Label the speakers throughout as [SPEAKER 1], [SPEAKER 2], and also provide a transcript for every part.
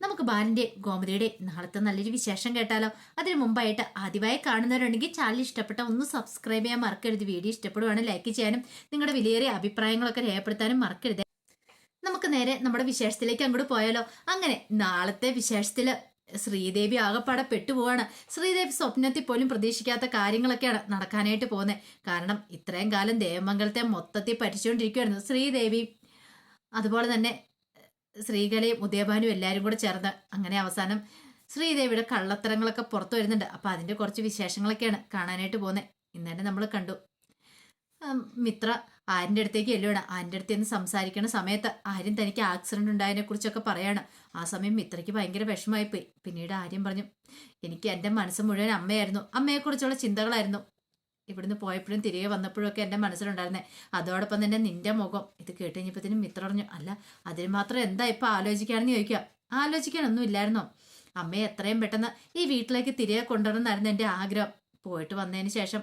[SPEAKER 1] നമുക്ക് ബാലിന്റെ ഗോമതിയുടെ നാളത്തെ നല്ലൊരു വിശേഷം കേട്ടാലോ? അതിനു മുമ്പായിട്ട് ആദ്യമായി കാണുന്നവരുണ്ടെങ്കിൽ ചാനൽ ഇഷ്ടപ്പെട്ട ഒന്ന് സബ്സ്ക്രൈബ് ചെയ്യാൻ മറക്കരുത്. വീഡിയോ ഇഷ്ടപ്പെടുവാണ് ലൈക്ക് ചെയ്യാനും നിങ്ങളുടെ വിലയേറിയ അഭിപ്രായങ്ങളൊക്കെ രേഖപ്പെടുത്താനും മറക്കരുത്. നമുക്ക് നേരെ നമ്മുടെ വിശേഷത്തിലേക്ക് അങ്ങോട്ട് പോയാലോ? അങ്ങനെ നാളത്തെ വിശേഷത്തിൽ ശ്രീദേവി ആകപ്പാടെ പെട്ടുപോവാണ്. ശ്രീദേവി സ്വപ്നത്തിൽ പോലും പ്രതീക്ഷിക്കാത്ത കാര്യങ്ങളൊക്കെയാണ് നടക്കാനായിട്ട് പോകുന്നത് കാരണം ഇത്രയും കാലം ദേവമംഗലത്തെ മൊത്തത്തിൽ പറ്റിച്ചുകൊണ്ടിരിക്കുവായിരുന്നു. ശ്രീദേവി അതുപോലെ തന്നെ ശ്രീകലയും ഉദയഭാനും എല്ലാവരും കൂടെ ചേർന്ന് അങ്ങനെ അവസാനം ശ്രീദേവിയുടെ കള്ളത്തരങ്ങളൊക്കെ പുറത്തു വരുന്നുണ്ട്. അപ്പം അതിന്റെ കുറച്ച് വിശേഷങ്ങളൊക്കെയാണ് കാണാനായിട്ട് പോകുന്നത് ഇന്നലെ നമ്മൾ കണ്ടു. മിത്ര ആര്യന്റെ അടുത്തേക്ക് എല്ലുവാണ് ആര്യന്റെ അടുത്ത് നിന്ന് സംസാരിക്കണ സമയത്ത് ആര്യൻ തനിക്ക് ആക്സിഡന്റ് ഉണ്ടായതിനെ കുറിച്ചൊക്കെ പറയാണ്. ആ സമയം മിത്രയ്ക്ക് ഭയങ്കര വിഷമമായിപ്പോയി പിന്നീട് ആര്യം പറഞ്ഞു എനിക്ക് എന്റെ മനസ്സ് മുഴുവൻ അമ്മയായിരുന്നു. അമ്മയെക്കുറിച്ചുള്ള ചിന്തകളായിരുന്നു. ഇവിടുന്ന് പോയപ്പോഴും തിരികെ വന്നപ്പോഴൊക്കെ എന്റെ മനസ്സിലുണ്ടായിരുന്നേ അതോടൊപ്പം തന്നെ നിന്റെ മുഖം. ഇത് കേട്ട് കഴിഞ്ഞപ്പോഴത്തേനും പറഞ്ഞു അല്ല അതിന് മാത്രം എന്താ ഇപ്പം ആലോചിക്കാണെന്ന് ചോദിക്കുക? ആലോചിക്കാനൊന്നും ഇല്ലായിരുന്നോ അമ്മയെ എത്രയും പെട്ടെന്ന് ഈ വീട്ടിലേക്ക് തിരികെ കൊണ്ടുവരണമെന്നായിരുന്നു എന്റെ ആഗ്രഹം. പോയിട്ട് വന്നതിന് ശേഷം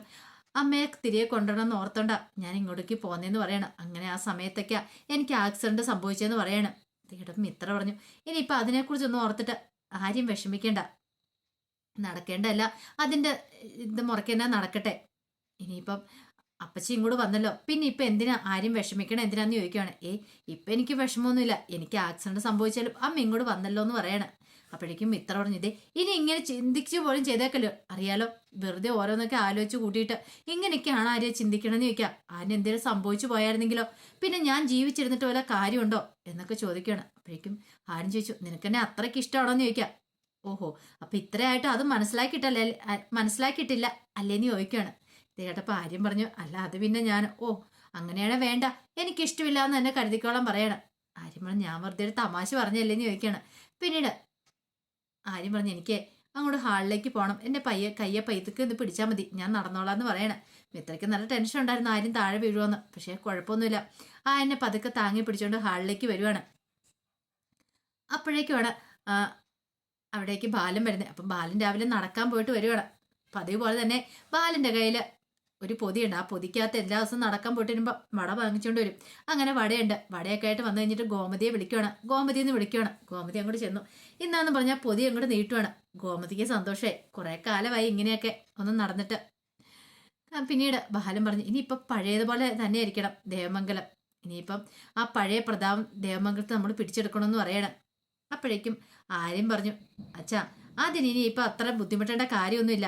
[SPEAKER 1] അമ്മയെ തിരികെ കൊണ്ടുവരണം എന്ന് ഓർത്തോണ്ട ഞാൻ ഇങ്ങോട്ടേക്ക് പോന്നേന്ന് പറയണം. അങ്ങനെ ആ സമയത്തൊക്കെയാ എനിക്ക് ആക്സിഡന്റ് സംഭവിച്ചതെന്ന് പറയണം. തീടം മിത്ര പറഞ്ഞു ഇനിയിപ്പോൾ അതിനെക്കുറിച്ചൊന്നും ഓർത്തിട്ട് ആരും വിഷമിക്കേണ്ട. നടക്കേണ്ടല്ല അതിന്റെ ഇത് മുറയ്ക്കെന്നാ നടക്കട്ടെ. ഇനിയിപ്പം അപ്പച്ചി ഇങ്ങോട്ട് വന്നല്ലോ. പിന്നെ ഇപ്പം എന്തിനാ ആരും വിഷമിക്കണം? എന്തിനാന്ന് ചോദിക്കുകയാണ് ഏ ഇപ്പം എനിക്ക് വിഷമമൊന്നുമില്ല. എനിക്ക് ആക്സിഡന്റ് സംഭവിച്ചാലും അമ്മ ഇങ്ങോട്ട് വന്നല്ലോ എന്ന് പറയണം. അപ്പോഴേക്കും ഇത്ര പറഞ്ഞു ഇതേ ഇനി ഇങ്ങനെ ചിന്തിച്ചു പോലും ചെയ്തേക്കല്ലോ. അറിയാലോ വെറുതെ ഓരോന്നൊക്കെ ആലോചിച്ച് കൂട്ടിയിട്ട് ഇങ്ങനെയൊക്കെയാണ് ആര്യ ചിന്തിക്കണമെന്ന് ചോദിക്കുക ആന എന്തെങ്കിലും സംഭവിച്ചു പോയായിരുന്നെങ്കിലോ? പിന്നെ ഞാൻ ജീവിച്ചിരുന്നിട്ട് വല്ല കാര്യമുണ്ടോ? എന്നൊക്കെ ചോദിക്കുകയാണ് അപ്പോഴേക്കും ആരും ചോദിച്ചു നിനക്കെന്നെ അത്രയ്ക്ക് ഇഷ്ടമാണോ എന്ന് ചോദിക്കാം? ഓഹോ അപ്പൊ ഇത്രയായിട്ട് അത് മനസ്സിലാക്കിയിട്ടല്ലേ മനസ്സിലാക്കിയിട്ടില്ല അല്ലേന്ന് ചോദിക്കുകയാണ് ഇത് കേട്ടപ്പോൾ ആര്യം പറഞ്ഞു അല്ല അത് പിന്നെ ഞാൻ ഓ അങ്ങനെയാണ് വേണ്ട. എനിക്കിഷ്ടമില്ല എന്ന് തന്നെ കരുതിക്കോളാൻ പറയണം. ആര്യം പറഞ്ഞു ഞാൻ വെറുതെ ഒരു തമാശ പറഞ്ഞല്ലേന്ന് ചോദിക്കുകയാണ് പിന്നീട് ആര്യം പറഞ്ഞു എനിക്ക് അങ്ങോട്ട് ഹാളിലേക്ക് പോകണം എന്റെ പയ്യെ കയ്യെ പയ്യത്തേക്ക് ഒന്ന് പിടിച്ചാൽ മതി. ഞാൻ നടന്നോളാം എന്ന് പറയണം മിത്രയ്ക്ക് നല്ല ടെൻഷൻ ഉണ്ടായിരുന്നു ആരും താഴെ വീഴുമെന്ന് പക്ഷേ കുഴപ്പമൊന്നുമില്ല. ആ എന്നെ പതുക്കെ താങ്ങി പിടിച്ചുകൊണ്ട് ഹാളിലേക്ക് വരുവാണ്. അപ്പോഴേക്കുമാണ് അവിടേക്ക് ബാലൻ വരുന്നത് അപ്പം ബാലൻ രാവിലെ നടക്കാൻ പോയിട്ട് വരുവാണ്. പതിവ് പോലെ തന്നെ ബാലന്റെ കയ്യിൽ ഒരു പൊതിയുണ്ട്. ആ പൊതിക്കകത്ത് എല്ലാ ദിവസവും നടക്കാൻ പോയിട്ട് വരുമ്പോൾ വട വാങ്ങിച്ചുകൊണ്ട് വരും. അങ്ങനെ വടയുണ്ട്. വടയൊക്കെ ആയിട്ട് വന്നു കഴിഞ്ഞിട്ട് ഗോമതിയെ വിളിക്കുവാണ്. ഗോമതി എന്ന് വിളിക്കുവാണ്. ഗോമതി അങ്ങോട്ട് ചെന്നു. ഇന്നാന്ന് പറഞ്ഞാൽ പൊതി അങ്ങോട്ട് നീട്ടുവാണ്. ഗോമതിക്ക് സന്തോഷമായി കുറേ കാലമായി ഇങ്ങനെയൊക്കെ ഒന്ന് നടന്നിട്ട്. പിന്നീട് ബാലൻ പറഞ്ഞു ഇനിയിപ്പം പഴയതുപോലെ തന്നെ ആയിരിക്കണം ദേവമംഗലം. ഇനിയിപ്പം ആ പഴയ പ്രതാപം ദേവമംഗലത്ത് നമ്മൾ പിടിച്ചെടുക്കണമെന്ന് പറയണം. അപ്പോഴേക്കും ആര്യം പറഞ്ഞു അച്ഛാ അതിന് ഇപ്പം അത്ര ബുദ്ധിമുട്ടേണ്ട കാര്യമൊന്നുമില്ല.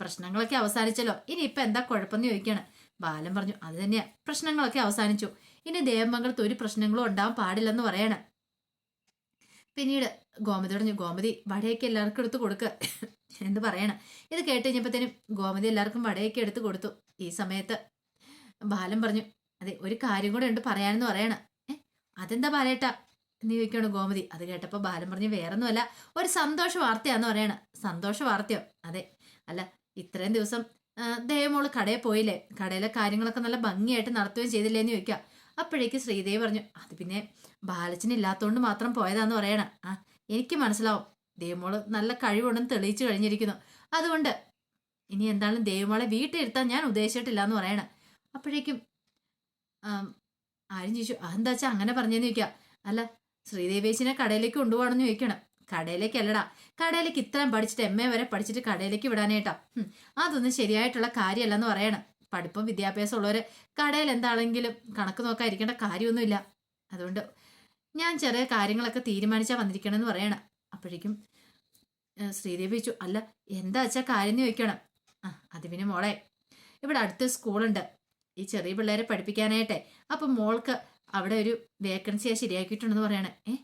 [SPEAKER 1] പ്രശ്നങ്ങളൊക്കെ അവസാനിച്ചല്ലോ. ഇനി ഇപ്പം എന്താ കുഴപ്പമെന്ന് ചോദിക്കുകയാണ് ബാലൻ പറഞ്ഞു അത് തന്നെയാ. പ്രശ്നങ്ങളൊക്കെ അവസാനിച്ചു. ഇനി ദേവമംഗലത്ത് ഒരു പ്രശ്നങ്ങളും ഉണ്ടാവാൻ പാടില്ലെന്ന് പറയണം. പിന്നീട് ഗോമതി പറഞ്ഞു ഗോമതി വടയൊക്കെ എല്ലാവർക്കും എടുത്ത് കൊടുക്കുക എന്ന് പറയണം. ഇത് കേട്ട് കഴിഞ്ഞപ്പോഴത്തേനും ഗോമതി എല്ലാവർക്കും വടയൊക്കെ എടുത്ത് കൊടുത്തു. ഈ സമയത്ത് ബാലൻ പറഞ്ഞു അതെ ഒരു കാര്യം കൂടെ ഉണ്ട് പറയാനെന്ന് പറയണം. ഏഹ് അതെന്താ ബാലേട്ട എന്ന് ചോദിക്കുകയാണ് ഗോമതി. അത് കേട്ടപ്പോൾ ബാലൻ പറഞ്ഞു വേറൊന്നുമല്ല ഒരു സന്തോഷ വാർത്തയാന്ന് പറയണം. സന്തോഷ വാർത്തയോ? അതെ അല്ല ഇത്രയും ദിവസം ദേവമോൾ കടയിൽ പോയില്ലേ? കടയിലെ കാര്യങ്ങളൊക്കെ നല്ല ഭംഗിയായിട്ട് നടത്തുകയും ചെയ്തില്ലേ എന്ന് ചോദിക്കുക അപ്പോഴേക്ക് ശ്രീദേവി പറഞ്ഞു അത് പിന്നെ ബാലച്ചനില്ലാത്തതുകൊണ്ട് മാത്രം പോയതാന്ന് പറയണം. ആ എനിക്ക് മനസ്സിലാവും. ദേവമോൾ നല്ല കഴിവുണ്ടെന്ന് തെളിയിച്ചു കഴിഞ്ഞിരിക്കുന്നു. അതുകൊണ്ട് ഇനി എന്താണ് ദേവമോളെ വീട്ടിലിരുത്താൻ ഞാൻ ഉദ്ദേശിച്ചിട്ടില്ല എന്ന് പറയണം. അപ്പോഴേക്കും ആരും ചോദിച്ചു അതെന്താ വെച്ചാൽ അങ്ങനെ പറഞ്ഞെന്ന് ചോദിക്കുക അല്ല ശ്രീദേവേശിനെ കടയിലേക്ക് കൊണ്ടുപോകണമെന്ന് ചോദിക്കണം. കടയിലേക്കല്ലടാ കടയിലേക്ക് ഇത്രയും പഠിച്ചിട്ട് എം എ വരെ പഠിച്ചിട്ട് കടയിലേക്ക് വിടാനേട്ടാ. അതൊന്നും ശരിയായിട്ടുള്ള കാര്യമല്ലെന്ന് പറയണം. പഠിപ്പും വിദ്യാഭ്യാസം ഉള്ളവര് കടയിൽ എന്താണെങ്കിലും കണക്ക് നോക്കാതിരിക്കേണ്ട കാര്യമൊന്നുമില്ല. അതുകൊണ്ട് ഞാൻ ചെറിയ കാര്യങ്ങളൊക്കെ തീരുമാനിച്ചാൽ വന്നിരിക്കണമെന്ന് പറയണം. അപ്പോഴേക്കും ശ്രീദേവി ചോദിച്ചു അല്ല എന്താ വെച്ചാൽ കാര്യം എന്ന് ചോദിക്കണം? ആ അത് പിന്നെ മോളെ ഇവിടെ അടുത്ത് സ്കൂളുണ്ട്. ഈ ചെറിയ പിള്ളേരെ പഠിപ്പിക്കാനായിട്ടെ. അപ്പം മോൾക്ക് അവിടെ ഒരു വേക്കൻസിയെ ശരിയാക്കിയിട്ടുണ്ടെന്ന് പറയണേ. ഏ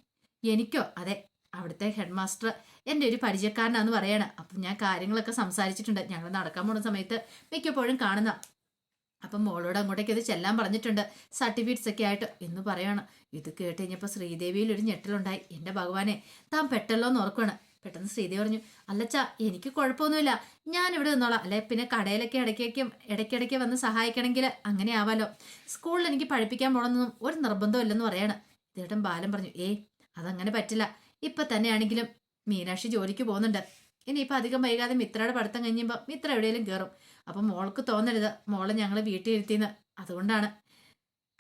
[SPEAKER 1] എനിക്കോ? അതെ അവിടുത്തെ ഹെഡ് മാസ്റ്റർ എന്റെ ഒരു പരിചയക്കാരനാന്ന് പറയാണ്. അപ്പം ഞാൻ കാര്യങ്ങളൊക്കെ സംസാരിച്ചിട്ടുണ്ട്. ഞങ്ങൾ നടക്കാൻ പോകുന്ന സമയത്ത് മിക്കപ്പോഴും കാണുന്ന. അപ്പം മോളോട് അങ്ങോട്ടേക്ക് ഇത് ചെല്ലാൻ പറഞ്ഞിട്ടുണ്ട്. സർട്ടിഫിക്കറ്റ്സ് ഒക്കെ ആയിട്ട് എന്ന് പറയണം. ഇത് കേട്ട് കഴിഞ്ഞപ്പോൾ ശ്രീദേവിയിൽ ഒരു ഞെട്ടലുണ്ടായി. എന്റെ ഭഗവാനെ താൻ പെട്ടല്ലോ എന്ന് ഓർക്കുകയാണ് പെട്ടെന്ന് ശ്രീദേവി പറഞ്ഞു അല്ലച്ചാ എനിക്ക് കുഴപ്പമൊന്നുമില്ല. ഞാൻ ഇവിടെ നിന്നോളാം. അല്ലെ പിന്നെ കടയിലൊക്കെ ഇടയ്ക്കൊക്കെ ഇടയ്ക്കിടയ്ക്ക് വന്ന് സഹായിക്കണമെങ്കിൽ അങ്ങനെ ആവാലോ. സ്കൂളിൽ എനിക്ക് പഠിപ്പിക്കാൻ പോകണമെന്നൊന്നും ഒരു നിർബന്ധമില്ലെന്ന് പറയാണ്. ഇതേട്ടൻ ബാലൻ പറഞ്ഞു ഏയ് അതങ്ങനെ പറ്റില്ല. ഇപ്പൊ തന്നെയാണെങ്കിലും മീനാക്ഷി ജോലിക്ക് പോകുന്നുണ്ട്. ഇനിയിപ്പോൾ അധികം വൈകാതെ മിത്രയുടെ പഠിത്തം കഴിഞ്ഞപ്പോൾ മിത്ര എവിടെയെങ്കിലും കയറും അപ്പം മോൾക്ക് തോന്നരുത്. മോളെ ഞങ്ങൾ വീട്ടിൽ ഇരുത്തിന്ന് അതുകൊണ്ടാണ്.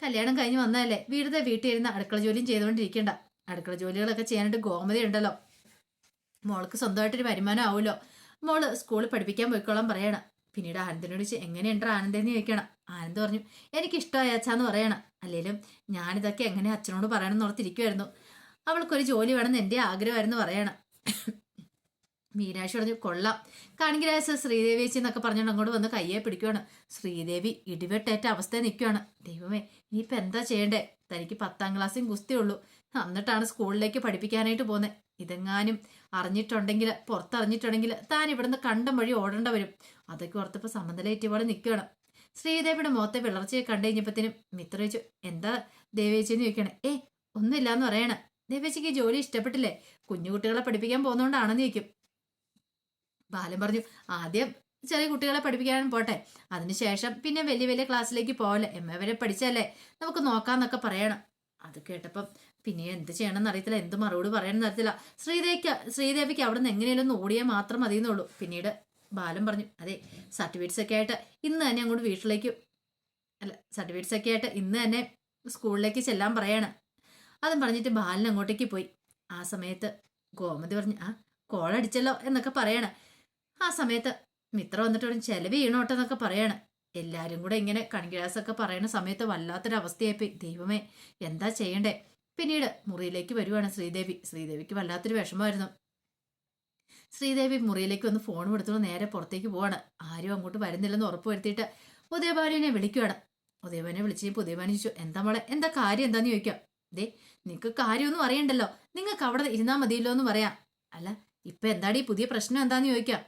[SPEAKER 1] കല്യാണം കഴിഞ്ഞ് വന്നതല്ലേ? വീടുതെ വീട്ടിൽ ഇരുന്ന് അടുക്കള ജോലിയും ചെയ്തുകൊണ്ടിരിക്കണ്ട. അടുക്കള ജോലികളൊക്കെ ചെയ്യാനായിട്ട് ഗോമതി ഉണ്ടല്ലോ. മോൾക്ക് സ്വന്തമായിട്ടൊരു വരുമാനം ആവുമല്ലോ. മോൾ സ്കൂളിൽ പഠിപ്പിക്കാൻ പോയിക്കോളാൻ പറയണം. പിന്നീട് ആനന്ദിനോട് ചോദിച്ചു എങ്ങനെയുണ്ട് ആനന്ദെന്ന് ചോദിക്കണം. ആനന്ദ് പറഞ്ഞു എനിക്ക് ഇഷ്ടമായി അച്ഛാന്ന് പറയണം. അല്ലെങ്കിലും ഞാനിതൊക്കെ എങ്ങനെ അച്ഛനോട് പറയണം എന്ന് ഓർത്തിരിക്കുമായിരുന്നു അവൾക്കൊരു ജോലി വേണമെന്ന് എന്റെ ആഗ്രഹമായിരുന്നു പറയണം. മീനാക്ഷി പറഞ്ഞു കൊള്ളാം. കാണിക്കരാശ ശ്രീദേവി ചേച്ചി എന്നൊക്കെ പറഞ്ഞുകൊണ്ട് അങ്ങോട്ട് വന്ന് കയ്യെ പിടിക്കുവാണ്. ശ്രീദേവി ഇടിവെട്ടേറ്റ അവസ്ഥയിൽ നിൽക്കുവാണ് ദൈവമേ ഇനിയിപ്പോൾ എന്താ ചെയ്യണ്ടേ? തനിക്ക് പത്താം ക്ലാസ്സും ഉള്ളൂ. എന്നിട്ടാണ് സ്കൂളിലേക്ക് പഠിപ്പിക്കാനായിട്ട് പോകുന്നത് ഇതെങ്ങാനും അറിഞ്ഞിട്ടുണ്ടെങ്കിൽ പുറത്തറിഞ്ഞിട്ടുണ്ടെങ്കിൽ താൻ ഇവിടുന്ന് കണ്ടം വഴി ഓടേണ്ട വരും. അതൊക്കെ ഓർത്തപ്പോൾ സമനിലേറ്റിയ പോലെ നിൽക്കുകയാണ് ശ്രീദേവിയുടെ മുഖത്തെ വിളർച്ചയെ കണ്ടു കഴിഞ്ഞപ്പോഴത്തേനും മിത്ര ചോദിച്ചു എന്താ ദേവേച്ചെന്ന് ചോദിക്കണേ ഏ ഒന്നുമില്ലാന്ന് പറയണ. ദേവേച്ചിക്ക് ഈ ജോലി ഇഷ്ടപ്പെട്ടില്ലേ? കുഞ്ഞുകുട്ടികളെ പഠിപ്പിക്കാൻ പോകുന്നോണ്ടാണെന്ന് ചോദിക്കും. ബാലൻ പറഞ്ഞു ആദ്യം ചെറിയ കുട്ടികളെ പഠിപ്പിക്കാനും പോട്ടെ. അതിനുശേഷം പിന്നെ വലിയ വലിയ ക്ലാസ്സിലേക്ക് പോകല്ലേ എം എ വരെ പഠിച്ചല്ലേ? നമുക്ക് നോക്കാന്നൊക്കെ പറയണം. അത് കേട്ടപ്പം പിന്നെ എന്ത് ചെയ്യണമെന്ന് അറിയത്തില്ല. എന്ത് മറുപടി പറയണമെന്ന് അറിയത്തില്ല. ശ്രീദേവിക്ക് ശ്രീദേവിക്ക് അവിടെ നിന്ന് എങ്ങനെയാലും ഓടിയാൽ മാത്രം മതിയെന്നുള്ളൂ. പിന്നീട് ബാലൻ പറഞ്ഞു അതെ സർട്ടിഫിക്കറ്റ്സ് ഒക്കെ ആയിട്ട് ഇന്ന് തന്നെ അങ്ങോട്ട് വീട്ടിലേക്ക് അല്ല സർട്ടിഫിക്കറ്റ്സ് ഒക്കെ ആയിട്ട് ഇന്ന് തന്നെ സ്കൂളിലേക്ക് ചെല്ലാൻ പറയാണ്. അതും പറഞ്ഞിട്ട് ബാലൻ അങ്ങോട്ടേക്ക് പോയി. ആ സമയത്ത് ഗോമതി പറഞ്ഞു ആ കോളടിച്ചല്ലോ എന്നൊക്കെ പറയണ. ആ സമയത്ത് മിത്ര വന്നിട്ട് പറഞ്ഞു ചെലവ് ചെയ്യണോട്ടോ എന്നൊക്കെ പറയണ. എല്ലാരും കൂടെ ഇങ്ങനെ കൺഗ്രാസൊക്കെ പറയുന്ന സമയത്ത് വല്ലാത്തൊരവസ്ഥയായിപ്പോയി. ദൈവമേ എന്താ ചെയ്യണ്ടേ? പിന്നീട് മുറിയിലേക്ക് വരുവാണ് ശ്രീദേവി. ശ്രീദേവിക്ക് വല്ലാത്തൊരു വിഷമമായിരുന്നു. ശ്രീദേവി മുറിയിലേക്ക് വന്ന് ഫോൺ എടുത്തുകൊണ്ട് നേരെ പുറത്തേക്ക് പോവാണ്. ആരും അങ്ങോട്ട് വരുന്നില്ലെന്ന് ഉറപ്പ് വരുത്തിയിട്ട് ഉദയഭാനുവിനെ വിളിക്കുവാണ്. ഉദയഭാനെ വിളിച്ച് ഉദയഭാനു ചോദിച്ചു എന്താ മോളെ എന്താ കാര്യം? എന്താന്ന് ചോദിക്കാം. ദേ നിനക്ക് കാര്യമൊന്നും അറിയണ്ടല്ലോ. നിങ്ങൾക്ക് അവിടെ ഇരുന്നാൽ മതിയല്ലോ എന്ന് പറയാം. അല്ല ഇപ്പൊ എന്താടി പുതിയ പ്രശ്നം എന്താന്ന് ചോദിക്കാം?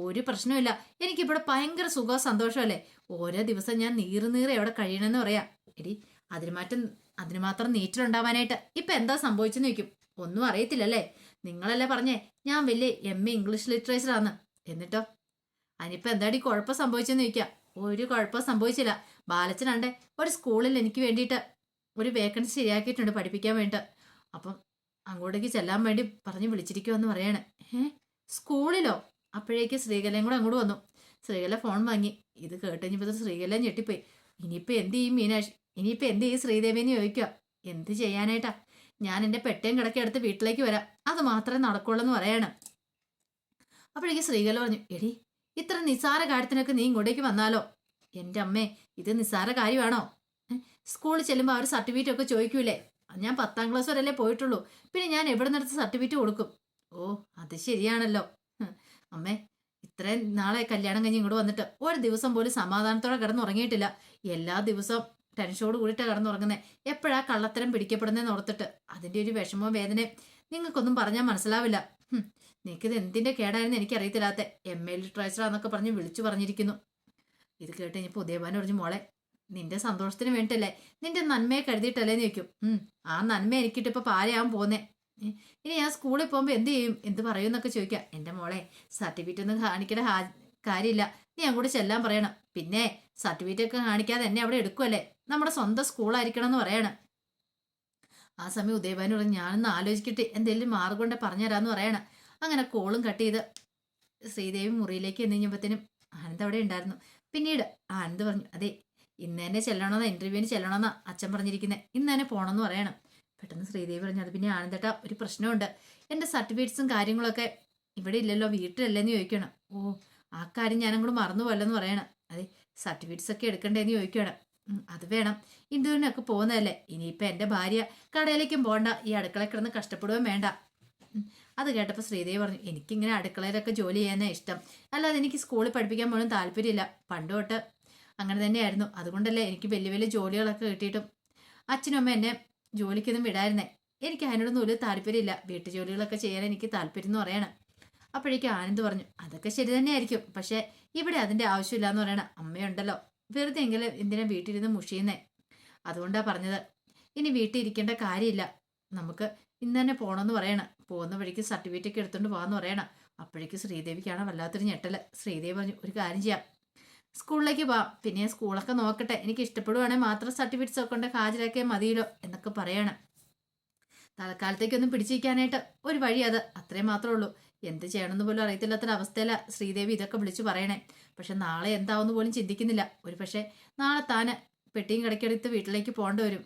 [SPEAKER 1] ഒരു പ്രശ്നമില്ല എനിക്കിവിടെ ഭയങ്കര സുഖവും സന്തോഷമല്ലേ ഓരോ ദിവസം ഞാൻ നീറ് നീറ് എവിടെ കഴിയണമെന്ന് പറയാം. എടി അതിന് മാറ്റം അതിന് മാത്രം നീറ്റിലുണ്ടാവാനായിട്ട് ഇപ്പൊ എന്താ സംഭവിച്ചെന്ന് ചോദിക്കും. ഒന്നും അറിയത്തില്ലല്ലേ? നിങ്ങളല്ലേ പറഞ്ഞേ ഞാൻ വലിയ എം എ ഇംഗ്ലീഷ് ലിറ്ററേച്ചറാന്ന് എന്നിട്ടോ? അതിനിപ്പോ എന്താടി കുഴപ്പം സംഭവിച്ചെന്ന് ചോദിക്കാം? ഒരു കുഴപ്പം സംഭവിച്ചില്ല. ബാലച്ചനാണ്ടേ ഒരു സ്കൂളിൽ എനിക്ക് വേണ്ടിയിട്ട് ഒരു വേക്കൻസി ശരിയാക്കിയിട്ടുണ്ട് പഠിപ്പിക്കാൻ വേണ്ടി. അപ്പം അങ്ങോട്ടേക്ക് ചെല്ലാൻ വേണ്ടി പറഞ്ഞ് വിളിച്ചിരിക്കുമെന്ന് പറയാണ്. ഏ? സ്കൂളിലോ? അപ്പോഴേക്ക് ശ്രീകലയും കൂടെ അങ്ങോട്ട് വന്നു. ശ്രീകല ഫോൺ വാങ്ങി. ഇത് കേട്ടുകഴിഞ്ഞപ്പോൾ ശ്രീകല ഞെട്ടിപ്പോയി. ഇനിയിപ്പോൾ എന്ത് ചെയ്യും മീനാക്ഷി? ഇനിയിപ്പോൾ എന്ത് ചെയ്യും ശ്രീദേവിനെ ചോദിക്കുക എന്ത് ചെയ്യാനായിട്ടാ? ഞാൻ എന്റെ പെട്ടയും കിടക്കി എടുത്ത് വീട്ടിലേക്ക് വരാം. അത് മാത്രമേ നടക്കുള്ളൂ എന്ന് പറയാണ്. അപ്പോഴേക്ക് ശ്രീകല പറഞ്ഞു എടി ഇത്ര നിസ്സാര കാര്യത്തിനൊക്കെ നീ ഇങ്ങോട്ടേക്ക് വന്നാലോ? എന്റെ അമ്മേ ഇത് നിസ്സാര കാര്യമാണോ? സ്കൂളിൽ ചെല്ലുമ്പോൾ അവർ സർട്ടിഫിക്കറ്റ് ഒക്കെ ചോദിക്കൂലേ? ഞാൻ പത്താം ക്ലാസ് വരെയല്ലേ പോയിട്ടുള്ളൂ. പിന്നെ ഞാൻ എവിടെ നിന്നെടുത്ത് സർട്ടിഫിക്കറ്റ് കൊടുക്കും? ഓ അത് ശരിയാണല്ലോ. അമ്മേ ഇത്രയും നാളെ കല്യാണം കഴിഞ്ഞ് ഇങ്ങോട്ട് വന്നിട്ട് ഒരു ദിവസം പോലും സമാധാനത്തോടെ കിടന്നുറങ്ങിയിട്ടില്ല. എല്ലാ ദിവസവും ടെൻഷനോട് കൂടിയിട്ട് കിടന്നുറങ്ങുന്നത് എപ്പോഴാ കള്ളത്തരം പിടിക്കപ്പെടുന്നതെന്ന് ഓർത്തിട്ട് അതിന്റെ ഒരു വിഷമവും വേദനയും നിങ്ങൾക്കൊന്നും പറഞ്ഞാൽ മനസ്സിലാവില്ല. നിനക്ക് നിനക്കിത് എന്തിന്റെ കേടായിരുന്നു എനിക്കറിയത്തില്ലാത്ത. എം എൽ ലിറ്ററേച്ചറാന്നൊക്കെ പറഞ്ഞ് വിളിച്ചു പറഞ്ഞിരിക്കുന്നു. ഇത് കേട്ട് കഴിഞ്ഞപ്പോൾ ഉദയഭാനു പറഞ്ഞു മോളെ നിന്റെ സന്തോഷത്തിന് വേണ്ടിട്ടല്ലേ? നിന്റെ നന്മയെ കരുതിയിട്ടല്ലേ എന്ന് ചോദിക്കും. ആ നന്മ എനിക്കിട്ട് ഇപ്പൊ പാരയാവാൻ പോന്നേ. ഇനി ഞാൻ സ്കൂളിൽ പോകുമ്പോൾ എന്ത് ചെയ്യും? എന്ത് പറയും എന്നൊക്കെ ചോദിക്കാം. എന്റെ മോളെ സർട്ടിഫിക്കറ്റ് ഒന്നും കാണിക്കേണ്ട കാര്യമില്ല. നീ അങ്ങോട്ട് ചെല്ലാൻ പറയണം. പിന്നെ സർട്ടിഫിക്കറ്റ് ഒക്കെ കാണിക്കാതെ എന്നെ അവിടെ എടുക്കുമല്ലേ നമ്മുടെ സ്വന്തം സ്കൂളായിരിക്കണം എന്ന് പറയണം. ആ സമയം ഉദയഭാനു പറഞ്ഞു ഞാനൊന്ന് ആലോചിക്കട്ടെ. എന്തെങ്കിലും മാർഗം കൊണ്ട് പറഞ്ഞുതരാന്ന് പറയണം. അങ്ങനെ കോളും കട്ട് ചെയ്ത് ശ്രീദേവി മുറിയിലേക്ക് എന്ന് കഴിഞ്ഞപ്പോഴത്തേനും ആനന്ദ് അവിടെ ഉണ്ടായിരുന്നു. പിന്നീട് ആനന്ദ് പറഞ്ഞു അതെ ഇന്ന് തന്നെ ചെല്ലണമെന്നാ ഇന്റർവ്യൂവിന് ചെല്ലണമെന്നാ അച്ഛൻ പറഞ്ഞിരിക്കുന്നത് ഇന്ന് തന്നെ പോകണമെന്ന് പറയണം. പെട്ടെന്ന് ശ്രീദേവി പറഞ്ഞു അത് പിന്നെ ആനന്ദേട്ട ഒരു പ്രശ്നമുണ്ട് എന്റെ സർട്ടിഫിക്കറ്റ്സും കാര്യങ്ങളൊക്കെ ഇവിടെ ഇല്ലല്ലോ വീട്ടിലല്ലെന്ന് ചോദിക്കണം. ഓ ആ കാര്യം ഞാനങ്ങോട്ട് മറന്നു പോലെന്ന് പറയണം. അതെ സർട്ടിഫിക്കറ്റ്സ് ഒക്കെ എടുക്കണ്ടേന്ന് ചോദിക്കണം. അത് വേണം. ഇന്ദുവിനൊക്കെ പോകുന്നതല്ലേ ഇനിയിപ്പോൾ എന്റെ ഭാര്യ കടയിലേക്കും പോകണ്ട ഈ അടുക്കള കിടന്ന് കഷ്ടപ്പെടുകയും വേണ്ട. അത് കേട്ടപ്പോൾ ശ്രീദേവി പറഞ്ഞു എനിക്കിങ്ങനെ അടുക്കളയിലൊക്കെ ജോലി ചെയ്യാനാണ് ഇഷ്ടം. അല്ലാതെ എനിക്ക് സ്കൂളിൽ പഠിപ്പിക്കാൻ പോലും താല്പര്യമില്ല. പണ്ട് തൊട്ട് അങ്ങനെ തന്നെയായിരുന്നു. അതുകൊണ്ടല്ലേ എനിക്ക് വലിയ വലിയ ജോലികളൊക്കെ കിട്ടിയിട്ടും അച്ഛനും അമ്മ എന്നെ ജോലിക്കൊന്നും വിടായിരുന്നേ എനിക്ക് അതിനോടൊന്നും ഒരു താല്പര്യമില്ല. വീട്ടു ജോലികളൊക്കെ ചെയ്യാൻ എനിക്ക് താല്പര്യം എന്ന് പറയണം. അപ്പോഴേക്കും ആനന്ദ് പറഞ്ഞു അതൊക്കെ ശരി തന്നെയായിരിക്കും. പക്ഷേ ഇവിടെ അതിന്റെ ആവശ്യമില്ല എന്ന് പറയണം. അമ്മയുണ്ടല്ലോ. വെറുതെ എങ്കിലും എന്തിനാ വീട്ടിലിരുന്ന് മുഷിയുന്നേ? അതുകൊണ്ടാ പറഞ്ഞത്. ഇനി വീട്ടിൽ ഇരിക്കേണ്ട കാര്യമില്ല. നമുക്ക് ഇന്ന് തന്നെ പോകണമെന്ന് പറയണം. പോകുന്ന വഴിക്ക് സർട്ടിഫിക്കറ്റ് ഒക്കെ എടുത്തുകൊണ്ട് പോകാമെന്ന് പറയണം. അപ്പോഴേക്ക് ശ്രീദേവിക്കാണ് വല്ലാത്തൊരു ഞെട്ടൽ. ശ്രീദേവി പറഞ്ഞു ഒരു കാര്യം ചെയ്യാം. സ്കൂളിലേക്ക് പോവാം. പിന്നെ സ്കൂളൊക്കെ നോക്കട്ടെ. എനിക്ക് ഇഷ്ടപ്പെടുവാണെങ്കിൽ മാത്രം സർട്ടിഫിക്കറ്റ്സ് ഒക്കെ കൊണ്ട് ഹാജരാക്കിയാൽ മതിയല്ലോ എന്നൊക്കെ പറയണം. തൽക്കാലത്തേക്കൊന്നും പിടിച്ചിരിക്കാനായിട്ട് ഒരു വഴി അത് അത്രേ മാത്രമേ ഉള്ളൂ. എന്ത് ചെയ്യണമെന്ന് പോലും അറിയത്തില്ലാത്തൊരു അവസ്ഥയില ശ്രീദേവി ഇതൊക്കെ വിളിച്ചു പറയണേ. പക്ഷെ നാളെ എന്താവുമെന്ന് പോലും ചിന്തിക്കുന്നില്ല. ഒരു പക്ഷേ നാളെ താന് പെട്ടിയും കിടക്കെടുത്ത് വീട്ടിലേക്ക് പോകേണ്ടി വരും.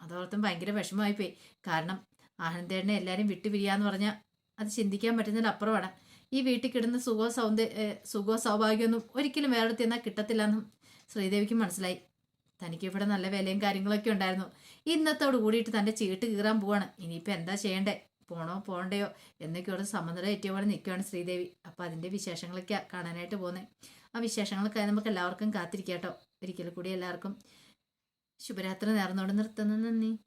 [SPEAKER 1] അതോർത്തും ഭയങ്കര വിഷമമായിപ്പോയി. കാരണം ആനന്ദേണ്ണെ എല്ലാവരും വിട്ടുപിരിയാന്ന് പറഞ്ഞാൽ അത് ചിന്തിക്കാൻ പറ്റുന്നതിൽ അപ്പുറമാണ് ഈ വീട്ടിൽ കിടന്ന് സുഖോ സൗന്ദര്യ സുഖോ സൗഭാഗ്യമൊന്നും ഒരിക്കലും വേറെ കിട്ടത്തില്ല എന്നും ശ്രീദേവിക്ക് മനസ്സിലായി. തനിക്ക് ഇവിടെ നല്ല വിലയും കാര്യങ്ങളൊക്കെ ഉണ്ടായിരുന്നു. ഇന്നത്തോട് കൂടിയിട്ട് തന്റെ ചീട്ട് കീറാൻ പോവാണ്. ഇനിയിപ്പോൾ എന്താ ചെയ്യണ്ടേ? പോണോ പോണ്ടയോ എന്നൊക്കെ ഒരു സമനില ഏറ്റവും പോലെ നിൽക്കുകയാണ് ശ്രീദേവി. അപ്പോൾ അതിന്റെ വിശേഷങ്ങളൊക്കെ കാണാനായിട്ട് പോകുന്നത് ആ വിശേഷങ്ങളൊക്കെ നമുക്ക് എല്ലാവർക്കും കാത്തിരിക്കാം കേട്ടോ ഒരിക്കൽ കൂടി എല്ലാവർക്കും ശുഭരാത്രി നേർന്നോട് നിർത്തുന്നു. നന്ദി.